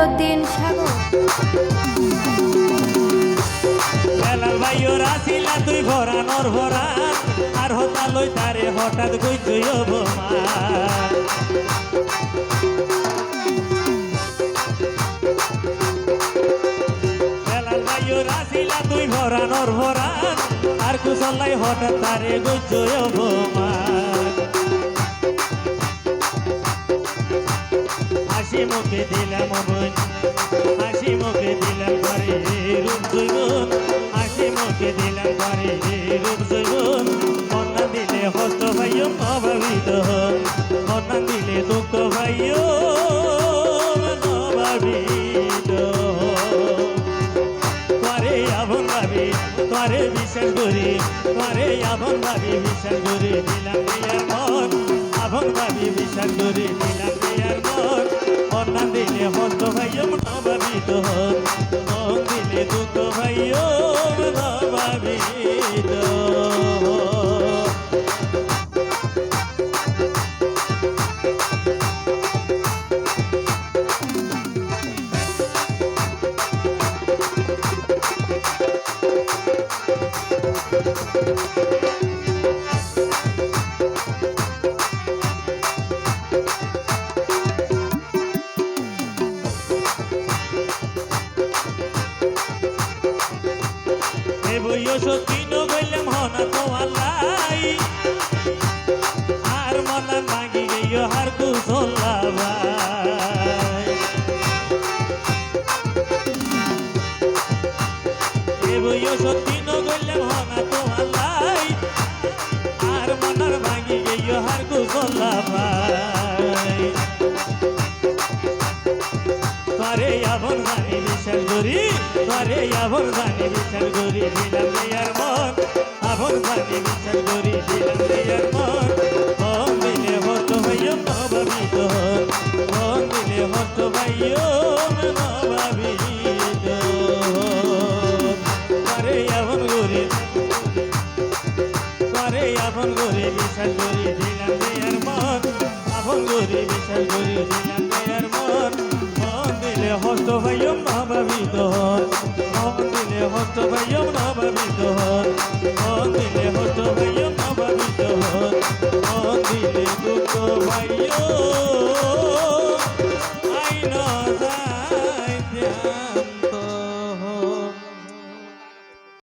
মইনুদ্দিন সাগর। ভাইও রাসিলা তুই ভরানোর ভরান আর হতা লই তারে হঠাৎ কই তুই রাসিলা তুই ভরানোর ভরান আর কুশলাই হঠাৎ তারে কই তুই অবমান হাসি মুখে দিলাম বোন হাসি মুখে দিলাম ঘরে রূপ জৈবন হাসি মুখে দিলাম ঘরে রূপ জৈবন কন্যা দিলে হস্ত ভাইও অভাবিত। কন্যা দিলে দুঃখ ভাইও নভাবিত তোরে আপন ভাবি তোরে বিশ্বাস আপন ভাবি, বিশ্বাস করি, দিলাম ইয়ার মন ভাবি বিশ্বাস করি দিলাম ইয়ার মন অন্না দিলে হন্ত ভাইও নভাবিত হন মন দিলে দুঃখ ভাইও নভাবিত এ বইও সত্যি নগইলাম হনা তো আল্লাই আর মনা মাগি গইও হার কুসল্লা ভাই এ বইও সত্যি নগইলাম হনা তো আর মনার মাগি গইও হার কুসল্লা তোরে আপন জানি বিশ্বাস করি তোরে আপন জানি বিশ্বাস করি দিলাম ইয়ার মন। আপন জানি বিশ্বাস করি দিলাম ইয়ার মন। মন দিলে হত ভাইও নভাবিত মন দিলে হত ভাইও নভাবিত তোরে আপন করি তোরে আপন করে বিশ্বাস করি দিলাম ইয়ার মন। আপন করে বিশ্বাস করি দিলাম দিলে হস্ত ভাইয়ম নভাবিত হন মন দিলে হস্ত ভাইয়ম নভাবিত হন মন দিলে দুঃখ ভাইয়ম